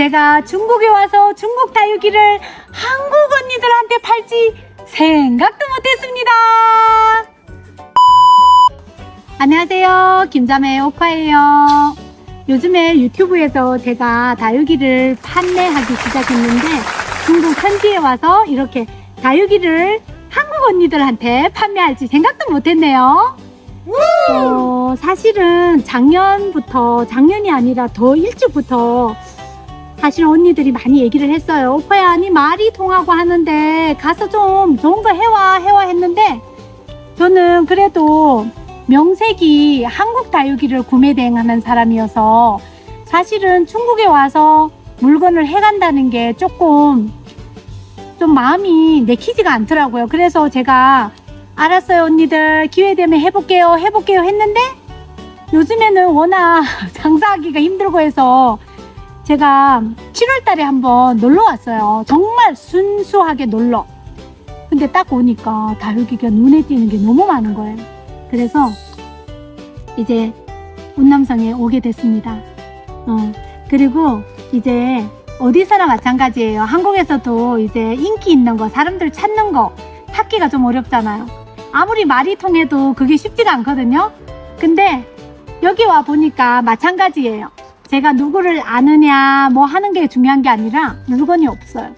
제가 중국에 와서 중국 다육이를 한국 언니들한테 팔지 생각도 못했습니다. 안녕하세요. 김자매 오카예요. 요즘에 유튜브에서 제가 다육이를 판매하기 시작했는데 중국 현지에 와서 이렇게 다육이를 한국 언니들한테 판매할지 생각도 못했네요. 어, 사실은 작년부터, 작년이 아니라 더 일찍부터 사실 언니들이 많이 얘기를 했어요. 오빠야, 니 말이 통하고 하는데 가서 좀 좋은 거 해와, 해와 했는데 저는 그래도 명색이 한국 다육이를 구매 대행하는 사람이어서 사실은 중국에 와서 물건을 해간다는 게 조금 좀 마음이 내키지가 않더라고요. 그래서 제가 알았어요, 언니들. 기회 되면 해볼게요, 해볼게요 했는데 요즘에는 워낙 장사하기가 힘들고 해서 제가 7월 달에 한번 놀러 왔어요. 정말 순수하게 놀러. 근데 딱 오니까 다육이가 눈에 띄는 게 너무 많은 거예요. 그래서 이제 운남성에 오게 됐습니다. 어, 그리고 이제 어디서나 마찬가지예요. 한국에서도 이제 인기 있는 거, 사람들 찾는 거 찾기가 좀 어렵잖아요. 아무리 말이 통해도 그게 쉽지가 않거든요. 근데 여기 와 보니까 마찬가지예요. 제가 누구를 아느냐 뭐 하는 게 중요한 게 아니라 물건이 없어요.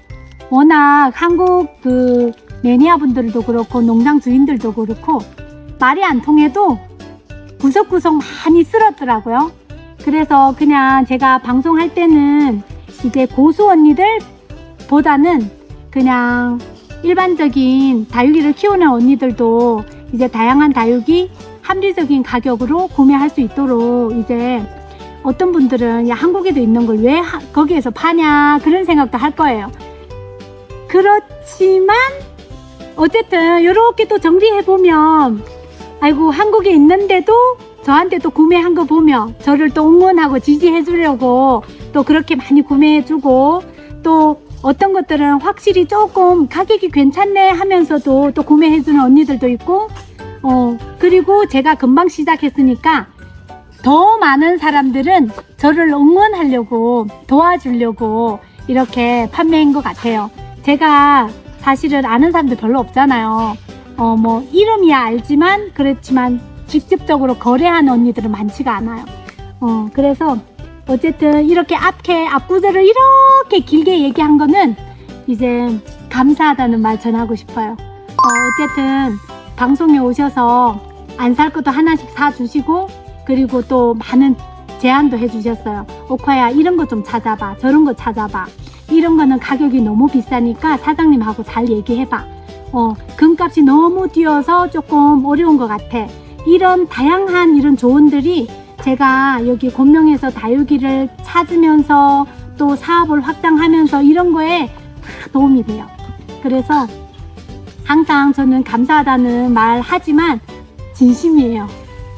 워낙 한국 그 매니아 분들도 그렇고 농장 주인들도 그렇고 말이 안 통해도 구석구석 많이 쓸었더라고요. 그래서 그냥 제가 방송할 때는 이제 고수 언니들 보다는 그냥 일반적인 다육이를 키우는 언니들도 이제 다양한 다육이 합리적인 가격으로 구매할 수 있도록 이제 어떤 분들은 야 한국에도 있는 걸 왜 거기에서 파냐 그런 생각도 할 거예요. 그렇지만 어쨌든 이렇게 또 정리해 보면 아이고 한국에 있는데도 저한테 또 구매한 거 보면 저를 또 응원하고 지지해 주려고 또 그렇게 많이 구매해 주고 또 어떤 것들은 확실히 조금 가격이 괜찮네 하면서도 또 구매해 주는 언니들도 있고 어 그리고 제가 금방 시작했으니까 더 많은 사람들은 저를 응원하려고 도와주려고 이렇게 판매한 것 같아요. 제가 사실은 아는 사람들 별로 없잖아요. 어, 뭐, 이름이야 알지만, 그렇지만, 직접적으로 거래하는 언니들은 많지가 않아요. 어, 그래서, 어쨌든, 이렇게 앞에, 앞구절을 이렇게 길게 얘기한 거는, 이제, 감사하다는 말 전하고 싶어요. 어, 어쨌든, 방송에 오셔서, 안 살 것도 하나씩 사주시고, 그리고 또 많은 제안도 해주셨어요. 오카야, 이런 거 좀 찾아봐. 저런 거 찾아봐. 이런 거는 가격이 너무 비싸니까 사장님하고 잘 얘기해봐. 어, 금값이 너무 뛰어서 조금 어려운 것 같아. 이런 다양한 이런 조언들이 제가 여기 곤명에서 다육이를 찾으면서 또 사업을 확장하면서 이런 거에 다 도움이 돼요. 그래서 항상 저는 감사하다는 말 하지만 진심이에요.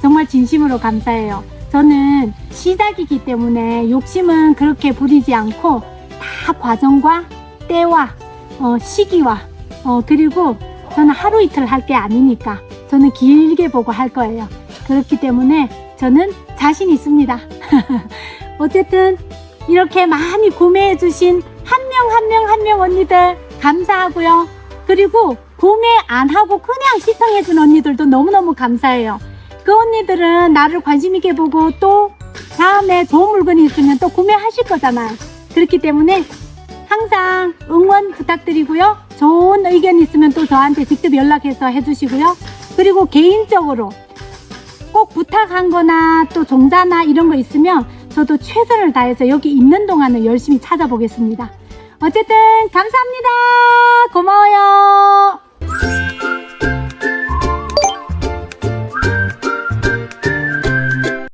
정말 진심으로 감사해요. 저는 시작이기 때문에 욕심은 그렇게 부리지 않고 다 과정과 때와 어, 시기와 어, 그리고 저는 하루 이틀 할 게 아니니까 저는 길게 보고 할 거예요. 그렇기 때문에 저는 자신 있습니다. 어쨌든 이렇게 많이 구매해 주신 한 명 한 명 한 명 언니들 감사하고요. 그리고 구매 안 하고 그냥 시청해 준 언니들도 너무너무 감사해요. 그 언니들은 나를 관심 있게 보고 또 다음에 좋은 물건이 있으면 또 구매하실 거잖아요. 그렇기 때문에 항상 응원 부탁드리고요. 좋은 의견 있으면 또 저한테 직접 연락해서 해주시고요. 그리고 개인적으로 꼭 부탁한 거나 또 종자나 이런 거 있으면 저도 최선을 다해서 여기 있는 동안은 열심히 찾아보겠습니다. 어쨌든 감사합니다.